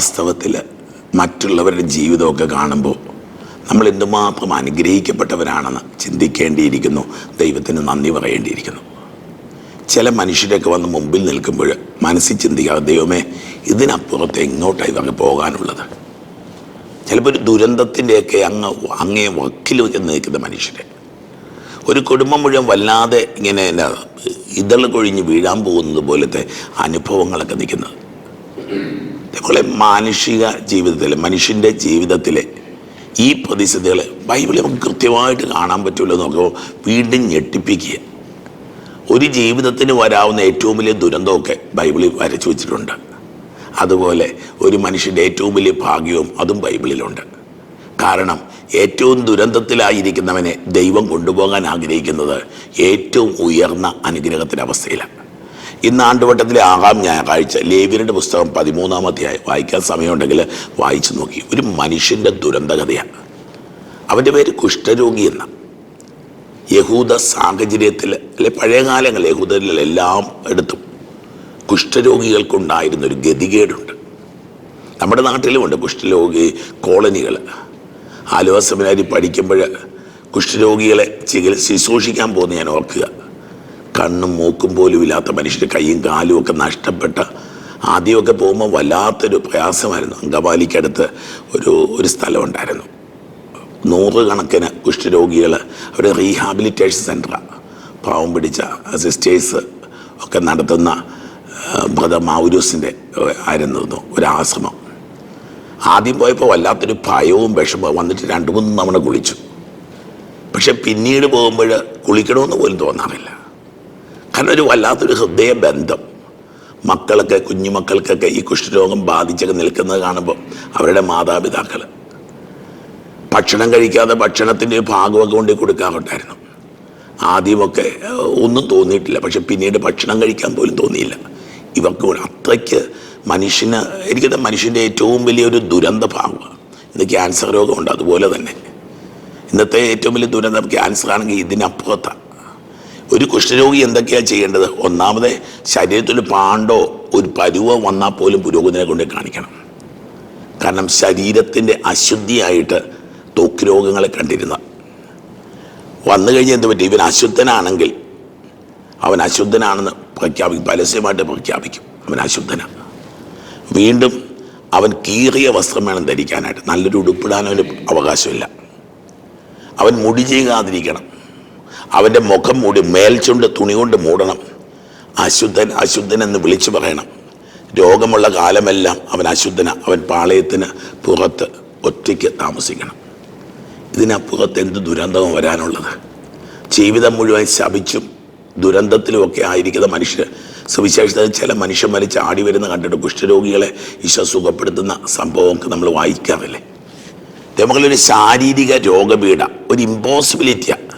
വാസ്തവത്തിൽ മറ്റുള്ളവരുടെ ജീവിതമൊക്കെ കാണുമ്പോൾ നമ്മൾ എന്തുമാത്രം അനുഗ്രഹിക്കപ്പെട്ടവരാണെന്ന് ചിന്തിക്കേണ്ടിയിരിക്കുന്നു. ദൈവത്തിന് നന്ദി പറയേണ്ടിയിരിക്കുന്നു. ചില മനുഷ്യരൊക്കെ വന്ന് മുമ്പിൽ നിൽക്കുമ്പോൾ മനസ്സിൽ ചിന്തിക്കാതെ ദൈവമേ ഇതിനപ്പുറത്ത് എങ്ങോട്ടാണ് ഇവർക്ക് പോകാനുള്ളത്? ചിലപ്പോൾ ഒരു ദുരന്തത്തിന്റെയൊക്കെ അങ്ങ് അങ്ങേ വക്കിൽ ചെന്ന് നിൽക്കുന്ന മനുഷ്യരെ. ഒരു കുടുംബം മുഴുവൻ വല്ലാതെ ഇങ്ങനെ എന്നാ ഇതൾ കൊഴിഞ്ഞ് വീഴാൻ പോകുന്നത് പോലത്തെ അനുഭവങ്ങളൊക്കെ നിൽക്കുന്നത്. അതേപോലെ മാനുഷിക ജീവിതത്തിൽ മനുഷ്യന്റെ ജീവിതത്തിലെ ഈ പ്രതിസന്ധികൾ ബൈബിളിൽ നമുക്ക് കൃത്യമായിട്ട് കാണാൻ പറ്റുമല്ലോ നോക്കുമ്പോൾ വീണ്ടും ഞെട്ടിപ്പിക്കുക. ഒരു ജീവിതത്തിന് വരാവുന്ന ഏറ്റവും വലിയ ദുരന്തമൊക്കെ ബൈബിളിൽ വരച്ചു വെച്ചിട്ടുണ്ട്. അതുപോലെ ഒരു മനുഷ്യന്റെ ഏറ്റവും വലിയ ഭാഗ്യവും അതും ബൈബിളിലുണ്ട്. കാരണം ഏറ്റവും ദുരന്തത്തിലായിരിക്കുന്നവനെ ദൈവം കൊണ്ടുപോകാൻ ആഗ്രഹിക്കുന്നത് ഏറ്റവും ഉയർന്ന അനുഗ്രഹത്തിന്റെ അവസ്ഥയിലാണ് ഇന്ന് ആണ്ടുവട്ടത്തിലെ ആകാം ഞായറാഴ്ച ലേവിയരുടെ പുസ്തകം പതിമൂന്നാം അധ്യായം വായിക്കാൻ സമയമുണ്ടെങ്കിൽ വായിച്ചു നോക്കി. ഒരു മനുഷ്യന്റെ ദുരന്തകഥയാണ്. അവന്റെ പേര് കുഷ്ഠരോഗി എന്ന. യഹൂദ സാഹചര്യത്തിൽ അല്ലെ പഴയകാലങ്ങൾ യഹൂദരിലെല്ലാം എടുത്തും കുഷ്ഠരോഗികൾക്കുണ്ടായിരുന്ന ഒരു ഗതികേടുണ്ട്. നമ്മുടെ നാട്ടിലുമുണ്ട് കുഷ്ഠരോഗി കോളനികൾ. ആലുവ സെമിനാരി പഠിക്കുമ്പോൾ കുഷ്ഠരോഗികളെ ചികിത്സ ശുശ്രൂഷിക്കാൻ പോകുന്ന ഞാൻ ഓർക്കുക. കണ്ണും മൂക്കും പോലും ഇല്ലാത്ത മനുഷ്യർ കൈയും കാലും ഒക്കെ നഷ്ടപ്പെട്ട ആദ്യമൊക്കെ പോകുമ്പോൾ വല്ലാത്തൊരു പ്രയാസമായിരുന്നു. അങ്കമാലിക്കടുത്ത് ഒരു ഒരു സ്ഥലമുണ്ടായിരുന്നു നൂറുകണക്കിന് കുഷ്ഠരോഗികൾ അവിടെ റീഹാബിലിറ്റേഷൻ സെന്ററാണ് പാവം പിടിച്ച സിസ്റ്റേഴ്സ് ഒക്കെ നടത്തുന്ന ബ്രദർ മൗരൂസിന്റെ ആയിരുന്നു ഒരു ആശ്രമം ആദ്യം പോയപ്പോൾ വല്ലാത്തൊരു ഭയവും വിഷമവും വന്നിട്ട് രണ്ട് മൂന്ന് തവണ കുളിച്ചു. പക്ഷെ പിന്നീട് പോകുമ്പോൾ കുളിക്കണമെന്ന് പോലും തോന്നാറില്ല. കാരണം ഒരു വല്ലാത്തൊരു ഹൃദയ ബന്ധം മക്കളൊക്കെ കുഞ്ഞുമക്കൾക്കൊക്കെ ഈ കുഷ്ഠരോഗം ബാധിച്ചൊക്കെ നിൽക്കുന്നത് കാണുമ്പോൾ അവരുടെ മാതാപിതാക്കൾ ഭക്ഷണം കഴിക്കാതെ ഭക്ഷണത്തിന്റെ ഭാഗമൊക്കെ കൊണ്ട് കൊടുക്കാറുണ്ടായിരുന്നു. ആദ്യമൊക്കെ ഒന്നും തോന്നിയിട്ടില്ല. പക്ഷെ പിന്നീട് ഭക്ഷണം കഴിക്കാൻ പോലും തോന്നിയില്ല. ഇവർക്ക് അത്രയ്ക്ക് മനുഷ്യന് എനിക്കത് മനുഷ്യന്റെ ഏറ്റവും വലിയൊരു ദുരന്ത ഭാഗമാണ്. ഇന്ന് ക്യാൻസർ രോഗമുണ്ട് അതുപോലെ തന്നെ. ഇന്നത്തെ ഏറ്റവും വലിയ ദുരന്തം ക്യാൻസർ ആണെങ്കിൽ ഇതിനപ്പുറത്താണ് ഒരു കുഷ്ഠരോഗി എന്തൊക്കെയാണ് ചെയ്യേണ്ടത്? ഒന്നാമത് ശരീരത്തിൽ പാണ്ടോ ഒരു പരുവോ വന്നാൽ പോലും പുരോഗതിനെ കൊണ്ട് കാണിക്കണം. കാരണം ശരീരത്തിന്റെ അശുദ്ധിയായിട്ട് ത്വക്ക് രോഗങ്ങളെ കണ്ടിരുന്ന. വന്നു കഴിഞ്ഞാൽ എന്ത് പറ്റും? ഇവൻ അശുദ്ധനാണെങ്കിൽ അവൻ അശുദ്ധനാണെന്ന് പ്രഖ്യാപിക്കും. പരസ്യമായിട്ട് പ്രഖ്യാപിക്കും. അവൻ അശുദ്ധനാണ് വീണ്ടും അവൻ കീറിയ വസ്ത്രം വേണം ധരിക്കാനായിട്ട്. നല്ലൊരു ഉടുപ്പിടാനൊരു അവകാശമില്ല. അവൻ മുടി ചെയ്യാതിരിക്കണം അവന്റെ മുഖം മൂടി മേൽച്ചുണ്ട് തുണി കൊണ്ട് മൂടണം. അശുദ്ധൻ അശുദ്ധൻ എന്ന് വിളിച്ചു പറയണം. രോഗമുള്ള കാലമെല്ലാം അവൻ അശുദ്ധന അവൻ പാളയത്തിന് പുറത്ത് ഒറ്റയ്ക്ക് താമസിക്കണം. ഇതിനപ്പുറത്ത് എന്ത് ദുരന്തവും വരാനുള്ളത്? ജീവിതം മുഴുവൻ ശപിച്ചും ദുരന്തത്തിലുമൊക്കെ ആയിരിക്കുന്ന മനുഷ്യർ സുവിശേഷത ചില മനുഷ്യന്മാർ ചാടി വരുന്ന കണ്ടിട്ട് കുഷ്ഠരോഗികളെ ഈശോ സുഖപ്പെടുത്തുന്ന സംഭവമൊക്കെ നമ്മൾ വായിക്കാറില്ലേ? നമുക്കൊരു ശാരീരിക രോഗപീഠ ഒരു ഇമ്പോസിബിലിറ്റിയാണ്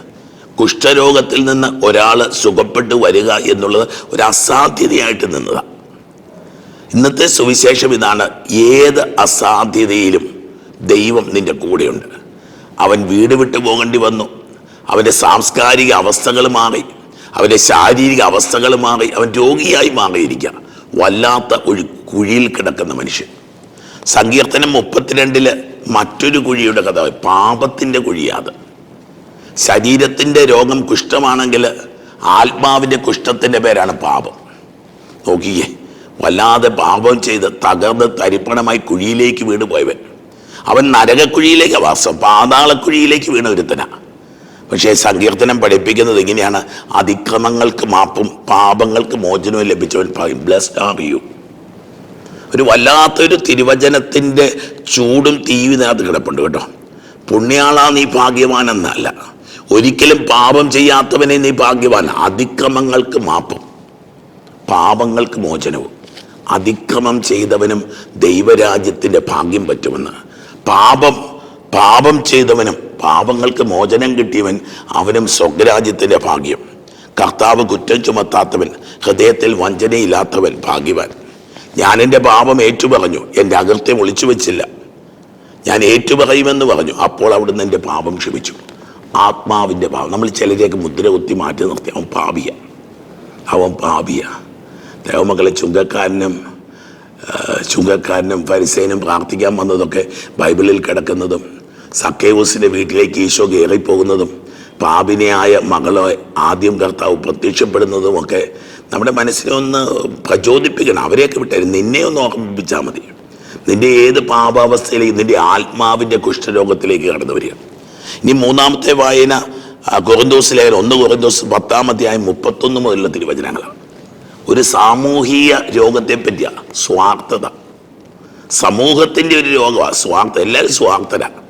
കുഷ്ഠരോഗത്തിൽ നിന്ന് ഒരാൾ സുഖപ്പെട്ടു വരിക എന്നുള്ളത് ഒരു അസാധ്യതയായിട്ട് നിന്നതാണ് ഇന്നത്തെ സുവിശേഷം ഇതാണ് ഏത് അസാധ്യതയിലും ദൈവം നിന്റെ കൂടെയുണ്ട്. അവൻ വീട് വിട്ടു പോകേണ്ടി വന്നു. അവന്റെ സാംസ്കാരിക അവസ്ഥകൾ മാറി. അവന്റെ ശാരീരിക അവസ്ഥകൾ മാറി. അവൻ രോഗിയായി മാറിയിരിക്കുക വല്ലാത്ത ഒരു കുഴിയിൽ കിടക്കുന്ന മനുഷ്യൻ. സങ്കീർത്തനം മുപ്പത്തിരണ്ടിൽ മറ്റൊരു കുഴിയുടെ കഥ. പാപത്തിന്റെ കുഴിയാത് ശരീരത്തിന്റെ രോഗം കുഷ്ഠമാണെങ്കിൽ ആത്മാവിന്റെ കുഷ്ഠത്തിന്റെ പേരാണ് പാപം. നോക്കിയേ വല്ലാതെ പാപം ചെയ്ത് തകർന്ന് തരിപ്പണമായി കുഴിയിലേക്ക് വീണ് പോയവൻ. അവൻ നരകക്കുഴിയിലേക്ക് വാസം പാതാളക്കുഴിയിലേക്ക് വീണ ഒരുത്തനാണ് പക്ഷേ സങ്കീർത്തനം പഠിപ്പിക്കുന്നത് എങ്ങനെയാണ് അതിക്രമങ്ങൾക്ക് മാപ്പും പാപങ്ങൾക്ക് മോചനവും ലഭിച്ചവൻ പറയും ബ്ലസ്ഡ് ആർ യു ഒരു വല്ലാത്തൊരു തിരുവചനത്തിന്റെ ചൂടും തീവിനകത്ത് കിടപ്പുണ്ട് കേട്ടോ. പുണ്യാളാ നീ ഭാഗ്യവാനെന്നല്ല. ഒരിക്കലും പാപം ചെയ്യാത്തവനെ നീ ഭാഗ്യവാൻ. അതിക്രമങ്ങൾക്ക് മാപ്പും. പാപങ്ങൾക്ക് മോചനവും. അതിക്രമം ചെയ്തവനും ദൈവരാജ്യത്തിന്റെ ഭാഗ്യം പറ്റുമെന്ന്. പാപം പാപം ചെയ്തവനും പാപങ്ങൾക്ക് മോചനം കിട്ടിയവൻ അവനും സ്വർഗരാജ്യത്തിന്റെ ഭാഗ്യം. കർത്താവ് കുറ്റം ചുമത്താത്തവൻ ഹൃദയത്തിൽ വഞ്ചനയില്ലാത്തവൻ ഭാഗ്യവാൻ. ഞാൻ എന്റെ പാപം ഏറ്റുപറഞ്ഞു എന്റെ അകൃത്യം ഒളിച്ചു വെച്ചില്ല ഞാൻ ഏറ്റുപറയുമെന്ന് പറഞ്ഞു അപ്പോൾ അവിടുന്ന് എന്റെ പാപം ക്ഷമിച്ചു. ആത്മാവിന്റെ ഭാവം. നമ്മൾ ചിലരെയൊക്കെ മുദ്ര കുത്തി മാറ്റി നിർത്തി. അവൻ പാപിയ. അവൻ പാപിയ. ദേവമക്കളെ ചുങ്കക്കാരനും ചുങ്കക്കാരനും പരിസേനും പ്രാർത്ഥിക്കാൻ വന്നതൊക്കെ ബൈബിളിൽ കിടക്കുന്നതും സക്കേവൂസിന്റെ വീട്ടിലേക്ക് ഈശോ കയറിപ്പോകുന്നതും പാപിനെയായ മകളെ ആദ്യം കർത്താവ് പ്രത്യക്ഷപ്പെടുന്നതും ഒക്കെ നമ്മുടെ മനസ്സിനെ ഒന്ന് പ്രചോദിപ്പിക്കണം. അവരെയൊക്കെ വിട്ടാലും നിന്നെ ഒന്ന് ഓർമ്മിപ്പിച്ചാൽ മതി. നിന്റെ ഏത് പാപാവസ്ഥയിലേക്ക് നിന്റെ ആത്മാവിന്റെ കുഷ്ഠരോഗത്തിലേക്ക് കടന്നു വരിക. ഇനി മൂന്നാമത്തെ വായന കൊറിന്തോസ് ലേഖനം ഒന്ന് കൊറിന്തോസ് പത്താമത്തെയായ മുപ്പത്തൊന്ന് മുതലുള്ള തിരുവചനങ്ങളാണ്. ഒരു സാമൂഹിക രോഗത്തെ പറ്റിയ സ്വാർത്ഥത. സമൂഹത്തിന്റെ ഒരു രോഗമാണ് സ്വാർത്ഥ എല്ലാവരും സ്വാർത്ഥരാണ്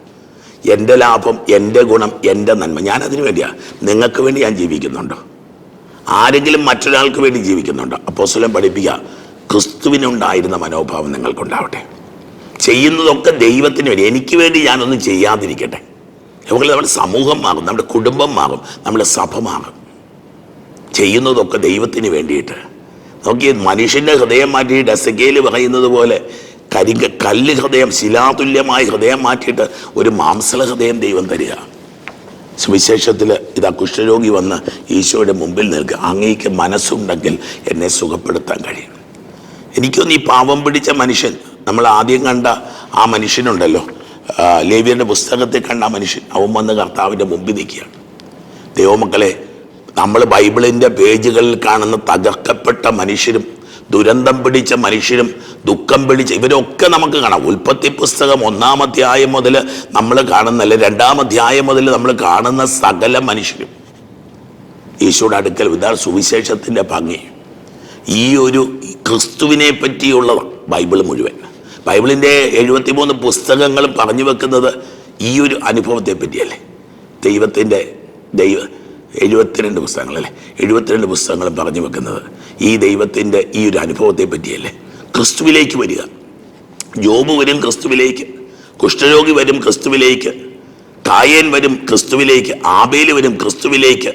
എന്റെ ലാഭം എന്റെ ഗുണം എന്റെ നന്മ. ഞാനതിനു വേണ്ടിയാണ് നിങ്ങൾക്ക് വേണ്ടി ഞാൻ ജീവിക്കുന്നുണ്ടോ. ആരെങ്കിലും മറ്റൊരാൾക്ക് വേണ്ടി ജീവിക്കുന്നുണ്ടോ. അപ്പോസ്വലം പഠിപ്പിക്കുക ക്രിസ്തുവിനുണ്ടായിരുന്ന മനോഭാവം നിങ്ങൾക്കുണ്ടാവട്ടെ. ചെയ്യുന്നതൊക്കെ ദൈവത്തിന് വേണ്ടി എനിക്ക് വേണ്ടി ഞാനൊന്നും ചെയ്യാതിരിക്കട്ടെ. അതുപോലെ നമ്മുടെ സമൂഹം മാറും നമ്മുടെ കുടുംബം മാറും നമ്മുടെ സഭ മാറും. ചെയ്യുന്നതൊക്കെ ദൈവത്തിന് വേണ്ടിയിട്ട്. നോക്കി മനുഷ്യന്റെ ഹൃദയം മാറ്റിയിട്ട് എസക്കേൽ പറയുന്നത് പോലെ കരിങ്ക കല്ല് ഹൃദയം ശിലാതുല്യമായ ഹൃദയം മാറ്റിയിട്ട് ഒരു മാംസള ഹൃദയം ദൈവം തരിക. സുവിശേഷത്തിൽ ഇതാ കുഷ്ഠരോഗി വന്ന് ഈശോയുടെ മുമ്പിൽ നിൽക്കുക. അങ്ങേക്ക് മനസ്സുണ്ടെങ്കിൽ എന്നെ സുഖപ്പെടുത്താൻ കഴിയും. എനിക്കൊന്ന് ഈ പാവം പിടിച്ച മനുഷ്യൻ നമ്മൾ ആദ്യം കണ്ട ആ മനുഷ്യനുണ്ടല്ലോ. ആ, പുസ്തകത്തെ കണ്ട മനുഷ്യൻ അവൻ വന്ന് കർത്താവിന്റെ മുമ്പിൽ നിൽക്കുകയാണ്. ദൈവമക്കളെ നമ്മൾ ബൈബിളിന്റെ പേജുകളിൽ കാണുന്ന തകർക്കപ്പെട്ട മനുഷ്യരും ദുരന്തം പിടിച്ച മനുഷ്യരും ദുഃഖം പിടിച്ച ഇവരൊക്കെ നമുക്ക് കാണാം. ഉൽപ്പത്തി പുസ്തകം ഒന്നാം അധ്യായം മുതൽ നമ്മൾ കാണുന്നല്ല രണ്ടാം അധ്യായം മുതൽ നമ്മൾ കാണുന്ന സകല മനുഷ്യരും. യേശുവിടെ അടുക്കൽ ഇതാണ് സുവിശേഷത്തിന്റെ ഭംഗി. ഈ ഒരു ക്രിസ്തുവിനെ പറ്റിയുള്ള ബൈബിൾ മുഴുവൻ. ബൈബിളിന്റെ എഴുപത്തിമൂന്ന് പുസ്തകങ്ങളും പറഞ്ഞു വെക്കുന്നത് ഈ ഒരു അനുഭവത്തെ പറ്റിയല്ലേ? ദൈവത്തിന്റെ ദൈവ എഴുപത്തിരണ്ട് പുസ്തകങ്ങളല്ലേ? എഴുപത്തിരണ്ട് പുസ്തകങ്ങളും പറഞ്ഞു വെക്കുന്നത് ഈ ദൈവത്തിന്റെ ഈ ഒരു അനുഭവത്തെ പറ്റിയല്ലേ? ക്രിസ്തുവിലേക്ക് വരിക. ജോബ് വരും ക്രിസ്തുവിലേക്ക്. കുഷ്ഠരോഗി വരും ക്രിസ്തുവിലേക്ക്. കായൻ വരും ക്രിസ്തുവിലേക്ക്. ആബേൽ വരും ക്രിസ്തുവിലേക്ക്.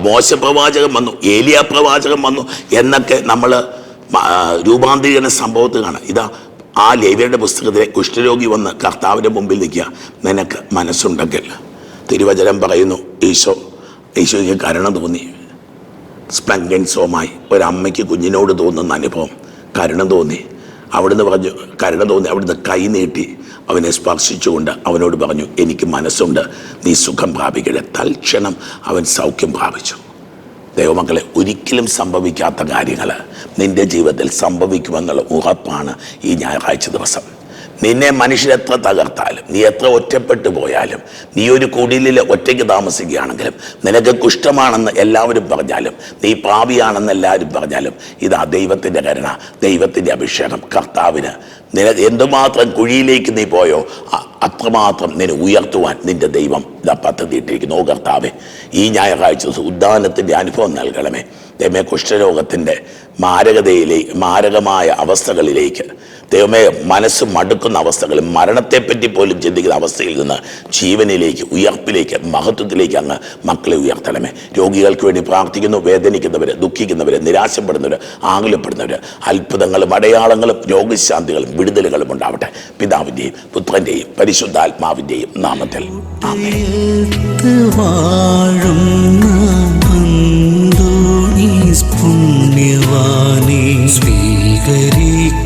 മോശ പ്രവാചകൻ വന്നു ഏലിയ പ്രവാചകം വന്നു എന്നൊക്കെ നമ്മൾ രൂപാന്തരീകരണ സംഭവത്തിൽ കാണാം. ഇതാ ആ ലേവിയുടെ പുസ്തകത്തിലെ കുഷ്ഠരോഗി വന്ന് കർത്താവിന്റെ മുമ്പിൽ നിൽക്കുക. നിനക്ക് മനസ്സുണ്ടെങ്കിൽ. തിരുവചനം പറയുന്നു ഈശോ ഈശോയ്ക്ക് കരുണ തോന്നി. സ്പെങ്കൻസോമായി ഒരമ്മയ്ക്ക് കുഞ്ഞിനോട് തോന്നുന്ന അനുഭവം. കരുണ തോന്നി. അവിടുന്ന് പറഞ്ഞു കരുണ തോന്നി. അവിടുന്ന് കൈ നീട്ടി. അവനെ സ്പർശിച്ചുകൊണ്ട് അവനോട് പറഞ്ഞു എനിക്ക് മനസ്സുണ്ട്. നീ സുഖം പ്രാപിക്കട്ടെ. തൽക്ഷണം അവൻ സൗഖ്യം പ്രാപിച്ചു. ദൈവമക്കളെ ഒരിക്കലും സംഭവിക്കാത്ത കാര്യങ്ങൾ നിന്റെ ജീവിതത്തിൽ സംഭവിക്കുമെന്നുള്ള ഉറപ്പാണ് ഈ ഞായറാഴ്ച ദിവസം. നിന്നെ മനുഷ്യരെത്ര തകർത്താലും നീ എത്ര ഒറ്റപ്പെട്ടു പോയാലും നീ ഒരു കുടിലിൽ ഒറ്റയ്ക്ക് താമസിക്കുകയാണെങ്കിലും നിനക്ക് കുഷ്ഠമാണെന്ന് എല്ലാവരും പറഞ്ഞാലും നീ പാവിയാണെന്ന് എല്ലാവരും പറഞ്ഞാലും ഇതാ ദൈവത്തിന്റെ കരുണ ദൈവത്തിന്റെ അഭിഷേകം കർത്താവിന്. നിന എന്തുമാത്രം കുഴിയിലേക്ക് നീ പോയോ അത്രമാത്രം നിന്നെ ഉയർത്തുവാൻ നിന്റെ ദൈവം ഇതാ പദ്ധതി ഇട്ടിരിക്കുന്നു ഓ കർത്താവെ ഈ ഞായറാഴ്ച ദിവസം ഉദ്ധാനത്തിന്റെ അനുഭവം നൽകണമേ. ദൈവമേ കുഷ്ഠരോഗത്തിന്റെ മാരകതയിലേക്ക് മാരകമായ അവസ്ഥകളിലേക്ക് ദൈവമേ മനസ്സ് മടുക്കുന്ന അവസ്ഥകൾ മരണത്തെപ്പറ്റി പോലും ചിന്തിക്കുന്ന അവസ്ഥയിൽ നിന്ന് ജീവനിലേക്ക് ഉയർപ്പിലേക്ക് മഹത്വത്തിലേക്ക് അങ്ങ് മക്കളെ ഉയർത്തണമേ. രോഗികൾക്ക് വേണ്ടി പ്രാർത്ഥിക്കുന്നു വേദനിക്കുന്നവർ ദുഃഖിക്കുന്നവർ നിരാശപ്പെടുന്നവർ ആകുലപ്പെടുന്നവർ അത്ഭുതങ്ങളും അടയാളങ്ങളും രോഗശാന്തികളും വിടുതലുകളും ഉണ്ടാവട്ടെ. പിതാവിന്റെയും പുത്രന്റെയും പരിശുദ്ധാത്മാവിന്റെയും നാമത്തിൽ. പുണ്യവാനെ സ്വീകരിക്കൂ.